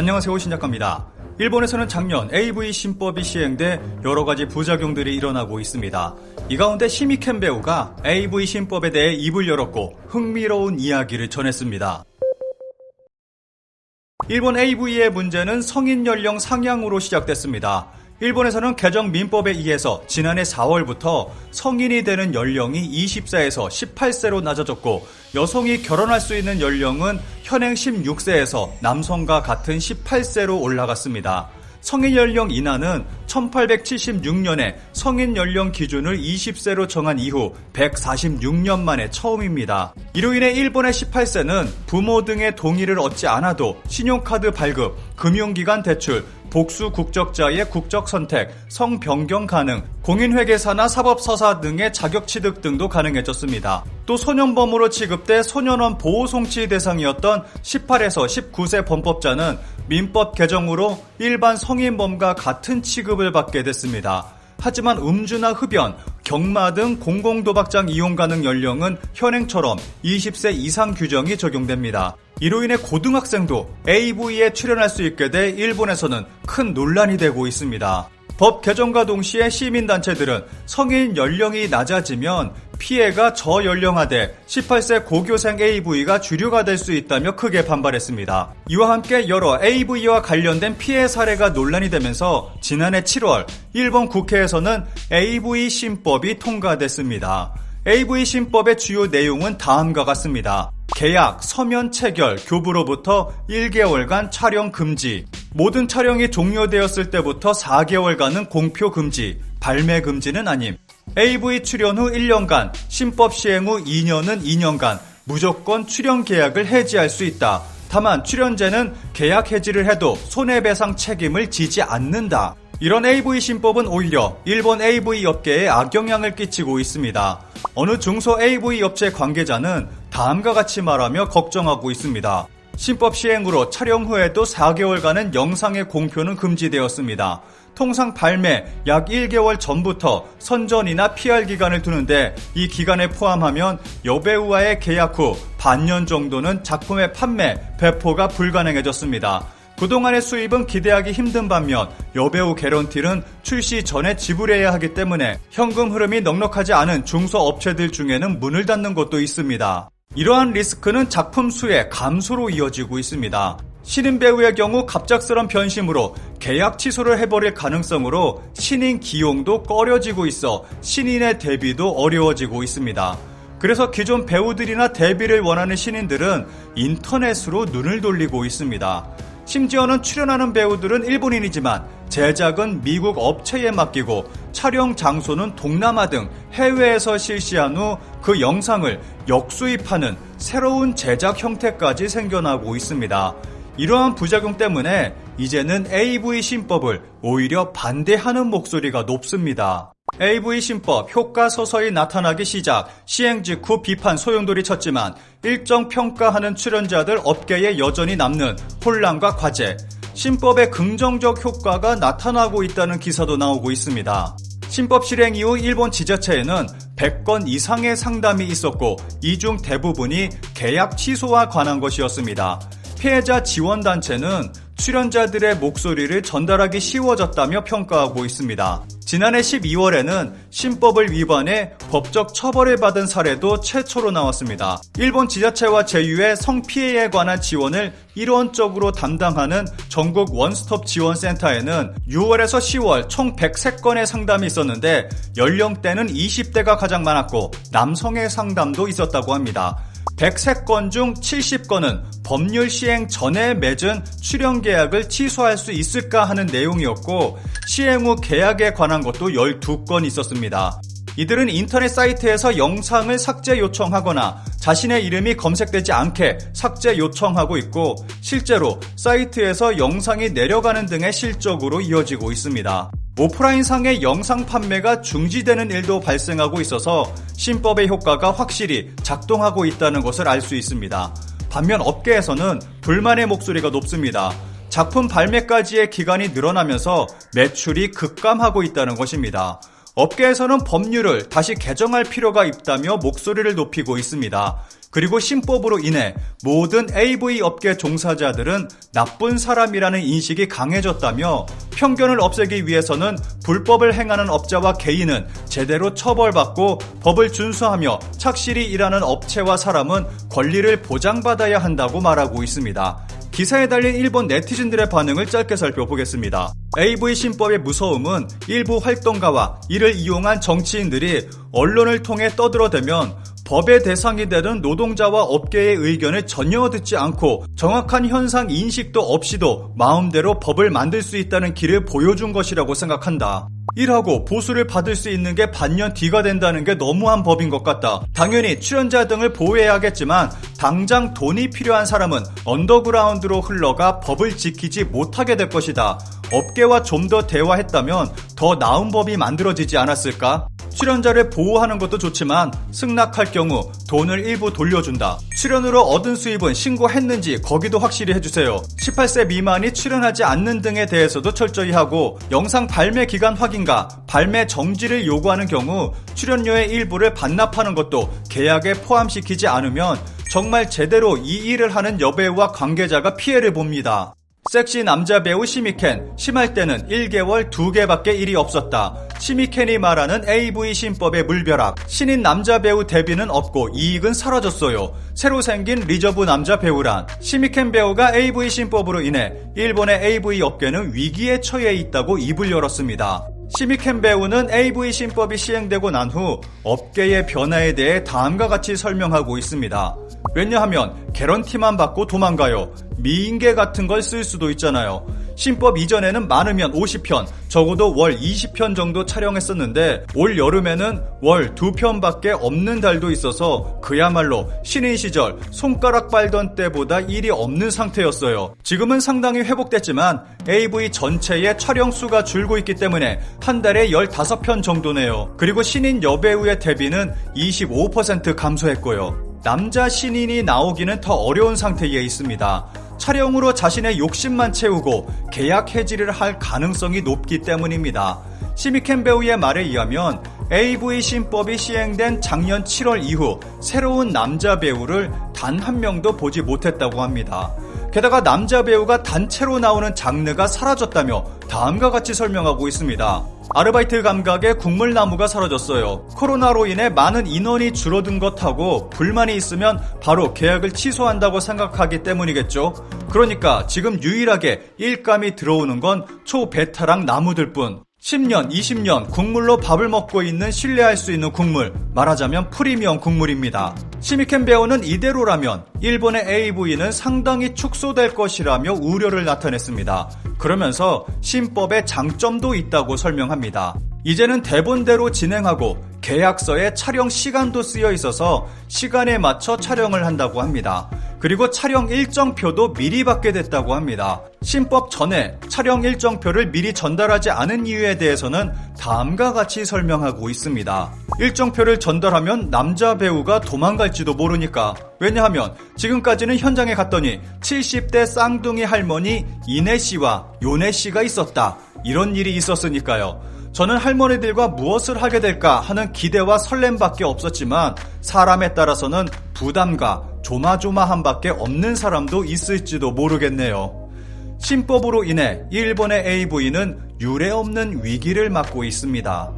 안녕하세요 신작가입니다. 일본에서는 작년 AV 신법이 시행돼 여러 가지 부작용들이 일어나고 있습니다. 이 가운데 시미켄 배우가 AV 신법에 대해 입을 열었고 흥미로운 이야기를 전했습니다. 일본 AV의 문제는 성인 연령 상향으로 시작됐습니다. 일본에서는 개정 민법에 의해서 지난해 4월부터 성인이 되는 연령이 20세에서 18세로 낮아졌고 여성이 결혼할 수 있는 연령은 현행 16세에서 남성과 같은 18세로 올라갔습니다. 성인 연령 인하는 1876년에 성인 연령 기준을 20세로 정한 이후 146년 만에 처음입니다. 이로 인해 일본의 18세는 부모 등의 동의를 얻지 않아도 신용카드 발급, 금융기관 대출, 복수 국적자의 국적 선택, 성 변경 가능, 공인회계사나 사법서사 등의 자격 취득 등도 가능해졌습니다. 또 소년범으로 취급돼 소년원 보호 송치 대상이었던 18에서 19세 범법자는 민법 개정으로 일반 성인범과 같은 취급을 받게 됐습니다. 하지만 음주나 흡연, 경마 등 공공도박장 이용 가능 연령은 현행처럼 20세 이상 규정이 적용됩니다. 이로 인해 고등학생도 AV에 출연할 수 있게 돼 일본에서는 큰 논란이 되고 있습니다. 법 개정과 동시에 시민단체들은 성인 연령이 낮아지면 피해가 저연령화돼 18세 고교생 AV가 주류가 될 수 있다며 크게 반발했습니다. 이와 함께 여러 AV와 관련된 피해 사례가 논란이 되면서 지난해 7월 일본 국회에서는 AV 신법이 통과됐습니다. AV 신법의 주요 내용은 다음과 같습니다. 계약, 서면 체결, 교부로부터 1개월간 촬영 금지, 모든 촬영이 종료되었을 때부터 4개월간은 공표 금지, 발매 금지는 아님, AV 출연 후 1년간, 신법 시행 후 2년은 2년간 무조건 출연 계약을 해지할 수 있다. 다만 출연자는 계약 해지를 해도 손해배상 책임을 지지 않는다. 이런 AV 신법은 오히려 일본 AV 업계에 악영향을 끼치고 있습니다. 어느 중소 AV 업체 관계자는 다음과 같이 말하며 걱정하고 있습니다. 신법 시행으로 촬영 후에도 4개월간은 영상의 공표는 금지되었습니다. 통상 발매 약 1개월 전부터 선전이나 PR 기간을 두는데 이 기간에 포함하면 여배우와의 계약 후 반년 정도는 작품의 판매, 배포가 불가능해졌습니다. 그동안의 수입은 기대하기 힘든 반면 여배우 개런티는 출시 전에 지불해야 하기 때문에 현금 흐름이 넉넉하지 않은 중소업체들 중에는 문을 닫는 곳도 있습니다. 이러한 리스크는 작품 수의 감소로 이어지고 있습니다. 신인 배우의 경우 갑작스런 변심으로 계약 취소를 해버릴 가능성으로 신인 기용도 꺼려지고 있어 신인의 데뷔도 어려워지고 있습니다. 그래서 기존 배우들이나 데뷔를 원하는 신인들은 인터넷으로 눈을 돌리고 있습니다. 심지어는 출연하는 배우들은 일본인이지만 제작은 미국 업체에 맡기고 촬영 장소는 동남아 등 해외에서 실시한 후 그 영상을 역수입하는 새로운 제작 형태까지 생겨나고 있습니다. 이러한 부작용 때문에 이제는 AV 신법을 오히려 반대하는 목소리가 높습니다. AV 신법 효과 서서히 나타나기 시작, 시행 직후 비판 소용돌이 쳤지만 일정 평가하는 출연자들 업계에 여전히 남는 혼란과 과제, 신법의 긍정적 효과가 나타나고 있다는 기사도 나오고 있습니다. 신법 실행 이후 일본 지자체에는 100건 이상의 상담이 있었고 이 중 대부분이 계약 취소와 관한 것이었습니다. 피해자 지원단체는 출연자들의 목소리를 전달하기 쉬워졌다며 평가하고 있습니다. 지난해 12월에는 신법을 위반해 법적 처벌을 받은 사례도 최초로 나왔습니다. 일본 지자체와 제휴의 성피해에 관한 지원을 일원적으로 담당하는 전국 원스톱 지원센터에는 6월에서 10월 총 103건의 상담이 있었는데 연령대는 20대가 가장 많았고 남성의 상담도 있었다고 합니다. 103건 중 70건은 법률 시행 전에 맺은 출연 계약을 취소할 수 있을까 하는 내용이었고 시행 후 계약에 관한 것도 12건 있었습니다. 이들은 인터넷 사이트에서 영상을 삭제 요청하거나 자신의 이름이 검색되지 않게 삭제 요청하고 있고 실제로 사이트에서 영상이 내려가는 등의 실적으로 이어지고 있습니다. 오프라인상의 영상 판매가 중지되는 일도 발생하고 있어서 신법의 효과가 확실히 작동하고 있다는 것을 알 수 있습니다. 반면 업계에서는 불만의 목소리가 높습니다. 작품 발매까지의 기간이 늘어나면서 매출이 급감하고 있다는 것입니다. 업계에서는 법률을 다시 개정할 필요가 있다며 목소리를 높이고 있습니다. 그리고 신법으로 인해 모든 AV 업계 종사자들은 나쁜 사람이라는 인식이 강해졌다며 편견을 없애기 위해서는 불법을 행하는 업자와 개인은 제대로 처벌받고 법을 준수하며 착실히 일하는 업체와 사람은 권리를 보장받아야 한다고 말하고 있습니다. 기사에 달린 일본 네티즌들의 반응을 짧게 살펴보겠습니다. AV 신법의 무서움은 일부 활동가와 이를 이용한 정치인들이 언론을 통해 떠들어대면 법의 대상이 되는 노동자와 업계의 의견을 전혀 듣지 않고 정확한 현상 인식도 없이도 마음대로 법을 만들 수 있다는 길을 보여준 것이라고 생각한다. 일하고 보수를 받을 수 있는 게 반년 뒤가 된다는 게 너무한 법인 것 같다. 당연히 출연자 등을 보호해야겠지만 당장 돈이 필요한 사람은 언더그라운드로 흘러가 법을 지키지 못하게 될 것이다. 업계와 좀 더 대화했다면 더 나은 법이 만들어지지 않았을까? 출연자를 보호하는 것도 좋지만 승낙할 경우 돈을 일부 돌려준다. 출연으로 얻은 수입은 신고했는지 거기도 확실히 해주세요. 18세 미만이 출연하지 않는 등에 대해서도 철저히 하고 영상 발매 기간 확인과 발매 정지를 요구하는 경우 출연료의 일부를 반납하는 것도 계약에 포함시키지 않으면 정말 제대로 이 일을 하는 여배우와 관계자가 피해를 봅니다. 섹시 남자 배우 시미켄, 심할 때는 1개월 2개밖에 일이 없었다. 시미켄이 말하는 AV 신법의 물벼락, 신인 남자 배우 데뷔는 없고 이익은 사라졌어요. 새로 생긴 리저브 남자 배우란, 시미켄 배우가 AV 신법으로 인해 일본의 AV 업계는 위기에 처해 있다고 입을 열었습니다. 시미켄 배우는 AV 신법이 시행되고 난 후 업계의 변화에 대해 다음과 같이 설명하고 있습니다. 왜냐하면 개런티만 받고 도망가요. 미인계 같은 걸 쓸 수도 있잖아요. 신법 이전에는 많으면 50편, 적어도 월 20편 정도 촬영했었는데 올 여름에는 월 2편밖에 없는 달도 있어서 그야말로 신인 시절 손가락 빨던 때보다 일이 없는 상태였어요. 지금은 상당히 회복됐지만 AV 전체의 촬영 수가 줄고 있기 때문에 한 달에 15편 정도네요. 그리고 신인 여배우의 데뷔는 25% 감소했고요. 남자 신인이 나오기는 더 어려운 상태에 있습니다. 촬영으로 자신의 욕심만 채우고 계약 해지를 할 가능성이 높기 때문입니다. 시미켄 배우의 말에 의하면 AV 신법이 시행된 작년 7월 이후 새로운 남자 배우를 단 한 명도 보지 못했다고 합니다. 게다가 남자 배우가 단체로 나오는 장르가 사라졌다며 다음과 같이 설명하고 있습니다. 아르바이트 감각의 국물나무가 사라졌어요. 코로나로 인해 많은 인원이 줄어든 것하고 불만이 있으면 바로 계약을 취소한다고 생각하기 때문이겠죠. 그러니까 지금 유일하게 일감이 들어오는 건 초베타랑 나무들 뿐. 10년, 20년 국물로 밥을 먹고 있는 신뢰할 수 있는 국물, 말하자면 프리미엄 국물입니다. 시미켄 배우는 이대로라면 일본의 AV는 상당히 축소될 것이라며 우려를 나타냈습니다. 그러면서 신법의 장점도 있다고 설명합니다. 이제는 대본대로 진행하고 계약서에 촬영 시간도 쓰여 있어서 시간에 맞춰 촬영을 한다고 합니다. 그리고 촬영 일정표도 미리 받게 됐다고 합니다. 신법 전에 촬영 일정표를 미리 전달하지 않은 이유에 대해서는 다음과 같이 설명하고 있습니다. 일정표를 전달하면 남자 배우가 도망갈지도 모르니까. 왜냐하면 지금까지는 현장에 갔더니 70대 쌍둥이 할머니 이내 씨와 요네 씨가 있었다. 이런 일이 있었으니까요. 저는 할머니들과 무엇을 하게 될까 하는 기대와 설렘밖에 없었지만 사람에 따라서는 부담과 조마조마함밖에 없는 사람도 있을지도 모르겠네요. 신법으로 인해 일본의 AV는 유례 없는 위기를 맞고 있습니다.